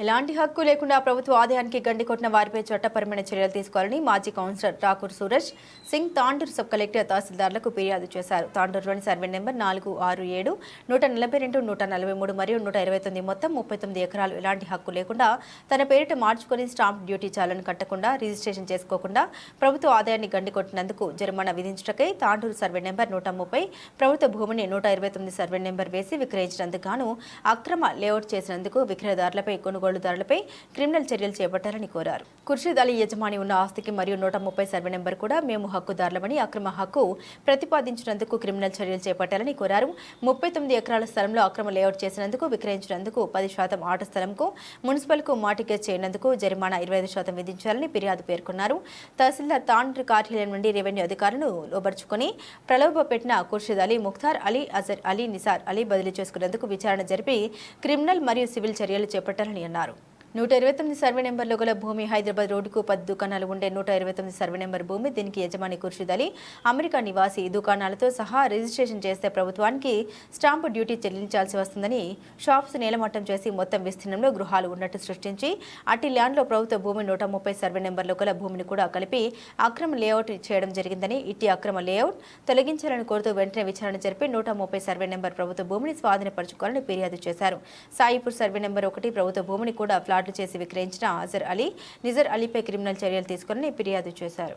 ఎలాంటి హక్కు లేకుండా ప్రభుత్వ ఆదాయానికి గండి కొట్టిన వారిపై చట్టపరమైన చర్యలు తీసుకోవాలని మాజీ councillor Thakur Suraj Singh Tandur sub collector తహసీల్దార్లకు ఫిర్యాదు చేశారు. తాండూరులోని సర్వే నెంబర్ నాలుగు ఆరు ఏడు నూట నలభై రెండు నూట నలభై మూడు మరియు నూట ఇరవై తొమ్మిది మొత్తం ముప్పై తొమ్మిది ఎకరాలు ఎలాంటి హక్కు లేకుండా తన పేరిట మార్చుకొని స్టాంప్ డ్యూటీ చాలను కట్టకుండా రిజిస్ట్రేషన్ చేసుకోకుండా ప్రభుత్వ ఆదాయాన్ని గండి కొట్టినందుకు జరిమానా విధించటకై తాండూరు సర్వే నెంబర్ నూట ముప్పై ప్రభుత్వ భూమిని నూట ఇరవై తొమ్మిది సర్వే నెంబర్ వేసి విక్రయించినందుకు గాను అక్రమ లేఅవుట్ చేసినందుకు విక్రయదారులపై కొనుగోలు కొనుగోలుదారులపై క్రిమినల్ చర్యలు చేపట్టాలని కోరారు. ఖుర్షీద్ అలీ యజమాని ఉన్న ఆస్తికి మరియు నూట ముప్పై సర్వే నెంబర్ కూడా మేము హక్కుదారులమని అక్రమ హక్కు ప్రతిపాదించినందుకు క్రిమినల్ చర్యలు చేపట్టాలని కోరారు. ముప్పై తొమ్మిది ఎకరాల స్థలంలో అక్రమ లేఅవుట్ చేసినందుకు విక్రయించినందుకు పది శాతం ఆట స్థలంకు మున్సిపల్కు మాటికేజ్ చేయనందుకు జరిమానా ఇరవై ఐదు శాతం విధించాలని ఫిర్యాదు పేర్కొన్నారు. తహసీల్దార్ తాండ్రి కార్యాలయం నుండి రెవెన్యూ అధికారులను లోబర్చుకుని ప్రలోభ పెట్టిన ఖుర్షీద్ అలీ ముఖ్తార్ అలీ అజర్ అలీ నిసార్ అలీ బదిలీ చేసుకునేందుకు విచారణ జరిపి క్రిమినల్ మరియు సివిల్ చర్యలు చేపట్టాలని అన్నారు. అన్నారు నూట ఇరవై తొమ్మిది సర్వే నెంబర్లో గల భూమి హైదరాబాద్ రోడ్డుకు పది దుకాణాలు ఉండే నూట ఇరవై తొమ్మిది సర్వే నెంబర్ భూమి దీనికి యజమాని ఖుర్షిద్ అలీ అమెరికా నివాసి దుకాణాలతో సహా రిజిస్ట్రేషన్ చేస్తే ప్రభుత్వానికి స్టాంపు డ్యూటీ చెల్లించాల్సి వస్తుందని షాప్స్ నేలమట్టం చేసి మొత్తం విస్తీర్ణంలో గృహాలు ఉన్నట్టు సృష్టించి అట్టి ల్యాండ్లో ప్రభుత్వ భూమి నూట ముప్పై సర్వే నెంబర్లో గల భూమిని కూడా కలిపి అక్రమ లేఅవుట్ చేయడం జరిగిందని ఇట్టి అక్రమ లేఅవుట్ తొలగించాలని కోరుతూ వెంటనే విచారణ జరిపి నూట ముప్పై సర్వే నెంబర్ ప్రభుత్వ భూమిని స్వాధీనపరచుకోవాలని ఫిర్యాదు చేశారు. సాయిపూర్ సర్వే నెంబర్ ఒకటి ప్రభుత్వ భూమిని కూడా ఫ్లాట్ దాడులు చేసి విక్రయించిన ఆజర్ అలీ నిజర్ అలీపై క్రిమినల్ చర్యలు తీసుకుని ఫిర్యాదు చేశారు.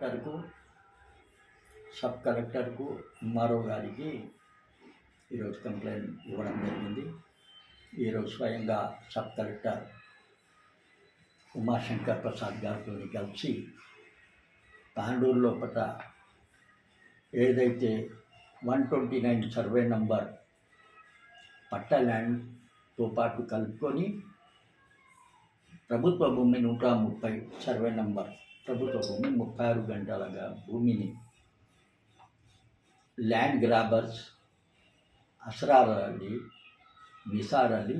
కలెక్టర్కు సబ్ కలెక్టర్కు ఎంఆర్ఓ గారికి ఈరోజు కంప్లైంట్ ఇవ్వడం జరిగింది. ఈరోజు స్వయంగా సబ్ కలెక్టర్ ఉమాశంకర్ ప్రసాద్ గారితో కలిసి తాండూరు లోపల ఏదైతే one twenty nine survey number patta ల్యాండ్తో పాటు కలుపుకొని ప్రభుత్వ భూమి నూట ముప్పై సర్వే నంబర్ ప్రభుత్వ భూమి ముప్పై ఆరు గంటలుగా భూమిని ల్యాండ్ గ్రాబర్స్ అసరార్ అలీ నిసార్ అలీ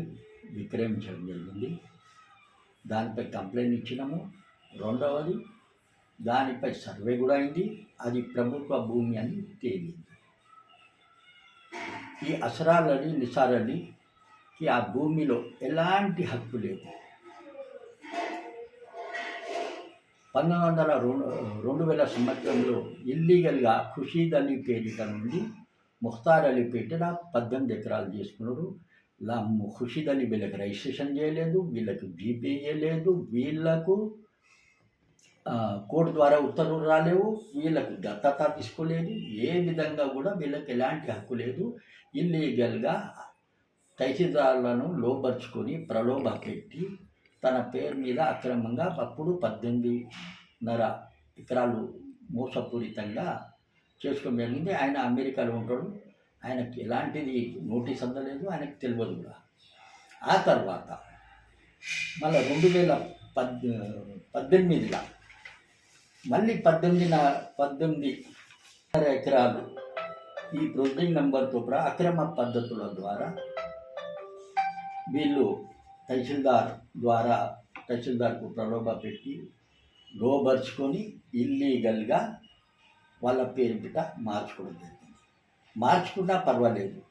విక్రయించడం జరిగింది. దానిపై కంప్లైంట్ ఇచ్చినాము. రెండవది దానిపై సర్వే కూడా అయింది. అది ప్రభుత్వ భూమి అని తేలింది. ఈ అసరాలని అలీ నిసార్ అలీకి ఆ భూమిలో ఎలాంటి హక్కు లేదు. పంతొమ్మిది వందల రెండు రెండు వేల సంవత్సరంలో ఇల్లీగల్గా ఖుషీద్ అలీ పేరిట నుండి ముఖ్తార్ అలీ పేరిట పద్దెనిమిది ఎకరాలు చేసుకున్నాడు ఖుషీద్ అలీ వీళ్ళకి రిజిస్ట్రేషన్ చేయలేదు వీళ్ళకి జీపే చేయలేదు వీళ్ళకు కోర్టు ద్వారా ఉత్తర్వులు రాలేవు వీళ్ళకు దత్తత తీసుకోలేదు ఏ విధంగా కూడా వీళ్ళకి ఎలాంటి హక్కు లేదు. ఇల్లీగల్గా తహసీల్దారులను లోపరుచుకొని ప్రలోభ పెట్టి తన పేరు మీద అక్రమంగా అప్పుడు పద్దెనిమిదిన్నర ఎకరాలు మోసపూరితంగా చేసుకోవడం జరిగింది. ఆయన అమెరికాలో ఉంటాడు. ఆయనకి ఎలాంటిది నోటీస్ అందలేదు. ఆయనకు తెలియదు కూడా. ఆ తర్వాత మళ్ళీ రెండు వేల పద్ పద్దెనిమిదిలో మళ్ళీ పద్దెనిమిదిన పద్దెనిమిది ఎకరాలు ఈ ప్రొసీడింగ్ నెంబర్తో అక్రమ పద్ధతుల ద్వారా వీళ్ళు తహసీల్దార్ ద్వారా తహసీల్దార్కు ప్రలోభ పెట్టి లోబరుచుకొని ఇల్లీగల్గా వాళ్ళ పేరు బిట మార్చుకోవడం జరిగింది. మార్చుకున్నా పర్వాలేదు.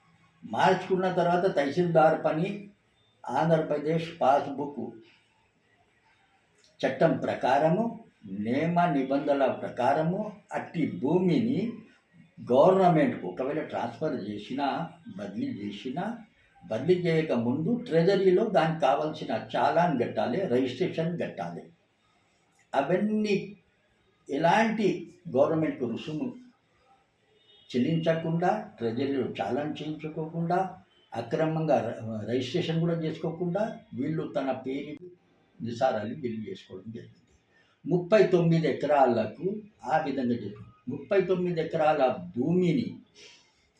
మార్చుకున్న తర్వాత తహసీల్దార్ పని ఆంధ్రప్రదేశ్ పాస్బుక్ చట్టం ప్రకారము నియమ నిబంధనల ప్రకారము అట్టి భూమిని గవర్నమెంట్కు ఒకవేళ ట్రాన్స్ఫర్ చేసినా బదిలీ చేసినా బదిలీ చేయక ముందు ట్రెజరీలో దానికి కావాల్సిన చాలాన్ కట్టాలి రిజిస్ట్రేషన్ కట్టాలి. అవన్నీ ఎలాంటి గవర్నమెంట్కు రుసుము చెల్లించకుండా ట్రెజరీలో చాలాన్ చేయించుకోకుండా అక్రమంగా ర- రిజిస్ట్రేషన్ కూడా చేసుకోకుండా వీళ్ళు తన పేరు నిసారాలు బిల్లు చేసుకోవడం జరిగింది. ముప్పై తొమ్మిది ఎకరాలకు ఆ విధంగా చెప్పారు. ముప్పై తొమ్మిది ఎకరాల భూమిని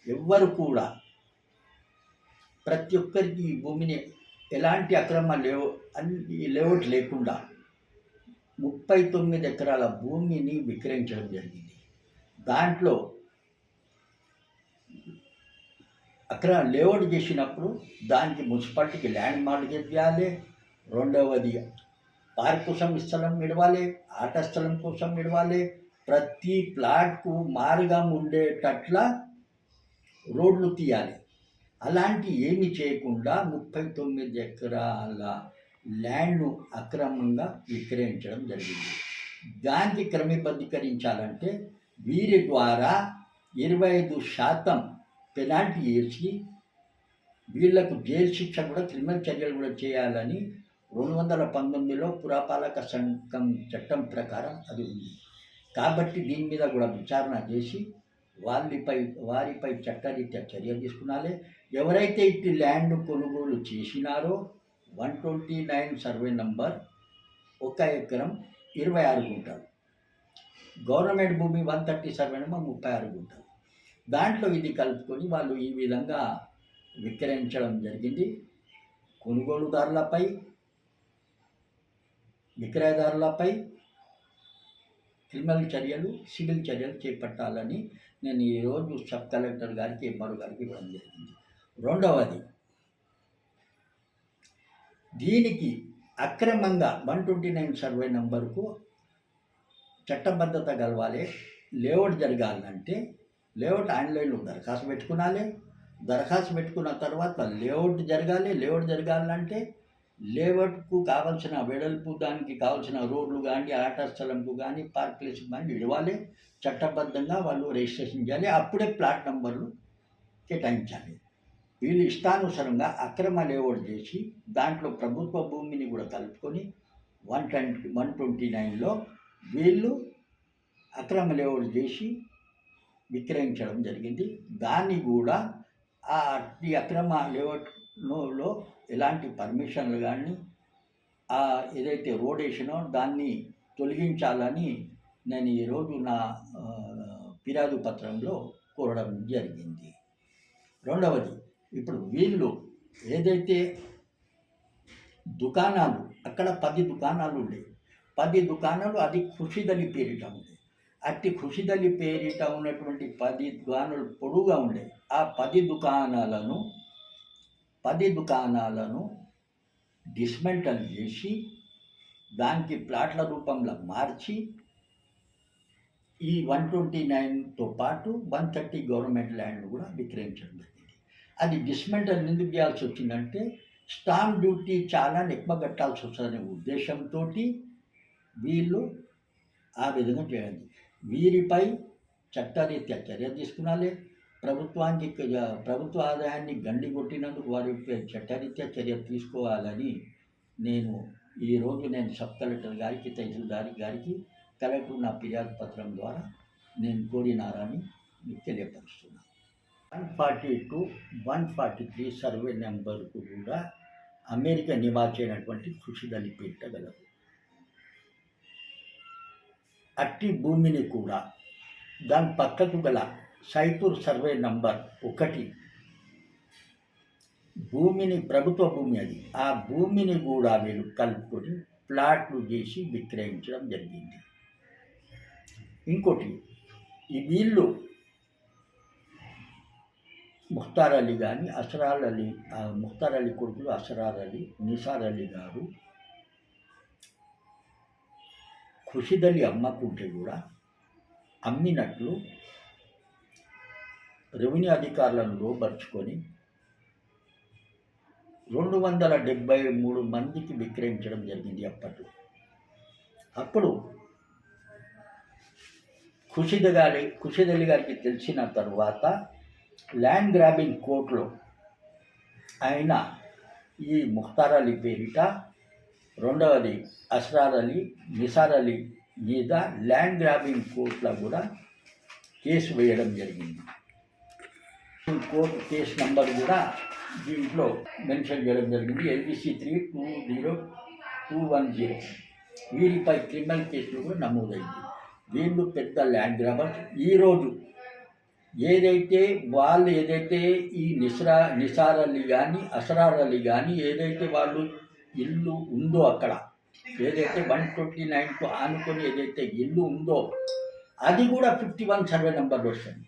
ఎవ్వరు కూడా ప్రతి ఒక్కరికి ఈ భూమిని ఎలాంటి అక్రమ లేవు అన్ని లేఅవుట్ లేకుండా ముప్పై తొమ్మిది ఎకరాల భూమిని విక్రయించడం జరిగింది. దాంట్లో అక్రమ లేఅవుట్ చేసినప్పుడు దానికి మున్సిపాలిటీకి ల్యాండ్ మార్గేజ్ చేయాలి రెండవది పార్క్ కోసం స్థలం ఇవ్వాలి ఆట స్థలం కోసం ఇవ్వాలి ప్రతి ప్లాట్కు మార్గం ఉండేటట్ల రోడ్లు తీయాలి. అలాంటి ఏమి చేయకుండా ముప్పై తొమ్మిది ఎకరాల ల్యాండ్ను అక్రమంగా విక్రయించడం జరిగింది. దానికి క్రమబద్ధీకరించాలంటే వీరి ద్వారా ఇరవై ఐదు శాతం పెనాల్టీ వేసి వీళ్ళకు జైలు శిక్ష కూడా క్రిమినల్ చర్యలు కూడా చేయాలని రెండు వందల పంతొమ్మిదిలో పురపాలక సంఘం చట్టం ప్రకారం అది ఉంది. కాబట్టి దీని మీద కూడా విచారణ చేసి వారిపై వారిపై చట్టరీత్యా చర్య తీసుకున్నాలి. ఎవరైతే ఇట్టి ల్యాండ్ కొనుగోలు చేసినారో one twenty nine survey number ఒక ఎకరం ఇరవై ఆరు గుంటలు. గవర్నమెంట్ భూమి వన్ థర్టీ సర్వే నంబర్ ముప్పై ఆరు గుంటలు. దాంట్లో ఇది కలుపుకొని వాళ్ళు ఈ విధంగా విక్రయించడం జరిగింది. కొనుగోలుదారులపై విక్రయదారులపై క్రిమినల్ చర్యలు సివిల్ చర్యలు చేపట్టాలని నేను ఈరోజు సబ్ కలెక్టర్ గారికి ఎంఆర్ గారికి ఇవ్వడం జరిగింది. రెండవది దీనికి అక్రమంగా వన్ ట్వంటీ నైన్ సర్వే నెంబర్కు చట్టబద్ధత కలవాలి లేఅవుట్ జరగాలంటే లేఅవుట్ ఆన్లైన్లో దరఖాస్తు పెట్టుకునాలి. దరఖాస్తు పెట్టుకున్న తర్వాత లేఅవుట్ జరగాలి లేఅవుట్ జరగాలంటే లేఅవుట్కు కావాల్సిన వెడల్పు దానికి కావాల్సిన రోడ్లు కానీ ఆట స్థలంకు కానీ పార్క్ కానీ ఇవ్వాలి చట్టబద్ధంగా వాళ్ళు రిజిస్ట్రేషన్ చేయాలి. అప్పుడే ప్లాట్ నెంబర్లు కేటాయించాలి. వీళ్ళు ఇష్టానుసారంగా అక్రమ లేఅవుట్ చేసి దాంట్లో ప్రభుత్వ భూమిని కూడా కలుపుకొని వన్ ట్వంటీ వన్ ట్వంటీ నైన్లో వీళ్ళు అక్రమ లేఅవుట్ చేసి విక్రయించడం జరిగింది. దాన్ని కూడా ఆ ఈ అక్రమ లో ఎలాంటి పర్మిషన్లు కానీ ఆ ఏదైతే రోడ్ వేసినో దాన్ని తొలగించాలని నేను ఈరోజు నా ఫిర్యాదు పత్రంలో కోరడం జరిగింది. రెండవది ఇప్పుడు వీళ్ళు ఏదైతే దుకాణాలు అక్కడ పది దుకాణాలు ఉండే పది దుకాణాలు అది ఖుషిదని పేరిట ఉండే. అట్టి ఖుషిదలి పేరిట ఉన్నటువంటి పది దుకాణాలు పొడుగా ఉండే ఆ పది దుకాణాలను పది దుకాణాలను డిస్మెంటల్ చేసి దానికి ప్లాట్ల రూపంలో మార్చి ఈ వన్ ట్వంటీ నైన్తో పాటు వన్ థర్టీ గవర్నమెంట్ ల్యాండ్ కూడా విక్రయించడం జరిగింది. అది డిస్మెంటల్ ఎందుకు చేయాల్సి వచ్చిందంటే స్టాంప్ డ్యూటీ చాలా ఎక్కువ కట్టాల్సి వస్తుందనే ఉద్దేశంతో వీళ్ళు ఆ విధంగా చేయండి వీరిపై చట్టరీత్యా చర్య తీసుకునాలి ప్రభుత్వానికి ప్రభుత్వ ఆదాయాన్ని గండి కొట్టినందుకు వారిపై చట్టరీత్యా చర్య తీసుకోవాలని నేను ఈరోజు నేను సబ్ కలెక్టర్ గారికి తహసీల్దారి గారికి కలెక్టర్ నా ఫిర్యాదు పత్రం ద్వారా నేను కోరినారని మీకు తెలియపరుస్తున్నాను. One forty two one forty three survey నెంబర్కు కూడా అమెరికా నివాసైనటువంటి కృషిదని కృషిదలి పెట్టగలరు అట్టి భూమిని కూడా దాని పక్కకు గల సైపూర్ సర్వే నంబర్ ఒకటి. భూమిని ప్రభుత్వ భూమి అది. ఆ భూమిని కూడా వీళ్ళు కలుపుకొని ప్లాట్లు చేసి విక్రయించడం జరిగింది. ఇంకోటి ఈ వీళ్ళు ముఖ్తార్ అలీ కానీ అసరాల్ అలీ ఆ ముఖ్తార్ అలీ కొడుకులు అసరార్ అలీ నిసార్ అలీ గారు ఖుషిదలి అమ్మకుంటే కూడా అమ్మినట్లు రెవెన్యూ అధికారులను లోపరుచుకొని రెండు వందల డెబ్బై మూడు మందికి విక్రయించడం జరిగింది అప్పట్లో. అప్పుడు ఖుషిద గారి ఖుషిదలి గారికి తెలిసిన తరువాత ల్యాండ్ గ్రాబింగ్ కోర్టులో ఆయన ఈ ముఖ్తార్ అలీ పేరిట రెండవది అస్రార్ అలీ నిసార్ అలీ మీద ల్యాండ్ గ్రాబింగ్ కోర్టులో కూడా కేసు వేయడం జరిగింది. కోర్టు కేసు నంబర్ కూడా దీంట్లో మెన్షన్ చేయడం జరిగింది. LBC three two zero two one zero వీరిపై criminal కేసులు కూడా నమోదైంది. వీళ్ళు పెద్ద ల్యాండ్ గ్రాబర్స్ ఈరోజు ఏదైతే వాళ్ళు ఏదైతే ఈ నిసరా నిసార్ అలీ కానీ అసరార్ అలీ కానీ ఏదైతే వాళ్ళు ఇల్లు ఉందో అక్కడ ఏదైతే వన్ ట్వంటీ నైన్కు ఆనుకొని ఏదైతే ఇల్లు ఉందో అది కూడా ఫిఫ్టీ వన్ సర్వే నెంబర్ వస్తుంది.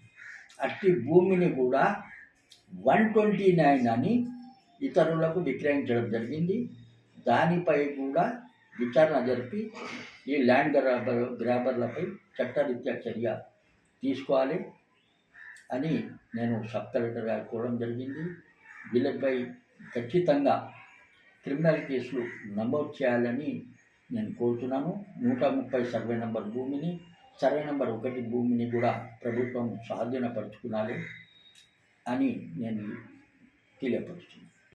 అట్టి భూమిని కూడా వన్ ట్వంటీ నైన్ అని ఇతరులకు విక్రయించడం జరిగింది. దానిపై కూడా విచారణ జరిపి ఈ ల్యాండ్ గ్రాబర్ గ్రాబర్లపై చట్టరీత్యా చర్య తీసుకోవాలి అని నేను సబ్ కలెక్టర్ గారు కోరడం జరిగింది. వీళ్ళపై ఖచ్చితంగా క్రిమినల్ కేసులు నమోదు చేయాలని నేను కోరుతున్నాను. నూట ముప్పై సర్వే నంబర్ భూమిని సర్వే నెంబర్ ఒకటి భూమిని కూడా ప్రభుత్వం స్వాధీనపరుచుకున్నారు అని నేను తెలియపరుస్తున్నాను